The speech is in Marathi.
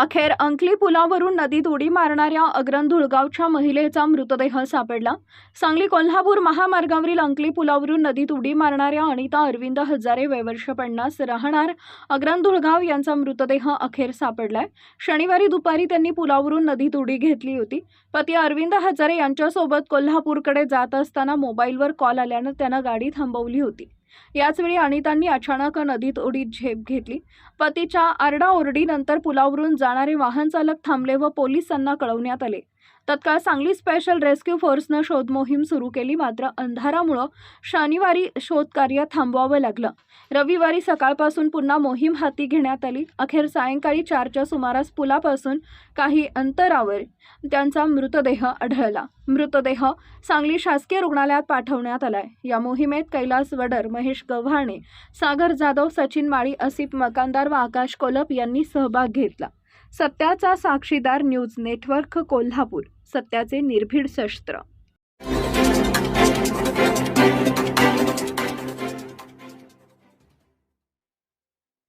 अखेर अंकली पुलावरून नदीत उडी मारणाऱ्या अग्रन धुळगावच्या महिलेचा मृतदेह सापडला. सांगली कोल्हापूर महामार्गावरील अंकली पुलावरून नदीत उडी मारणाऱ्या अनिता अरविंद हजारे वयवर्ष पन्नास राहणार अग्रन धुळगाव यांचा मृतदेह अखेर सापडलाय. शनिवारी दुपारी त्यांनी पुलावरून नदीत उडी घेतली होती. पती अरविंद हजारे यांच्यासोबत कोल्हापूरकडे जात असताना मोबाईलवर कॉल आल्यानं त्यानं गाडी थांबवली होती. याचवेळी अनितांनी अचानक नदीत उडीत झेप घेतली. पतीच्या आरडाओरडीनंतर पुलावरून जाणारे वाहन चालक थांबले व पोलिसांना कळवण्यात आले. तत्काळ सांगली स्पेशल रेस्क्यू फोर्सनं शोध मोहीम सुरू केली. मात्र अंधारामुळं शनिवारी शोधकार्य थांबवावं लागलं. रविवारी सकाळपासून पुन्हा मोहीम हाती घेण्यात आली. अखेर सायंकाळी चारच्या सुमारास पुलापासून काही अंतरावर त्यांचा मृतदेह आढळला. मृतदेह सांगली शासकीय रुग्णालयात पाठवण्यात आलाय. या मोहिमेत कैलास वडर महेश गव्हाणे सागर जाधव सचिन माळी असित मकानदार व आकाश कोलप यांनी सहभाग घेतला. सत्याचा साक्षीदार न्यूज नेटवर्क कोल्हापूर सत्याचे निर्भीड शस्त्र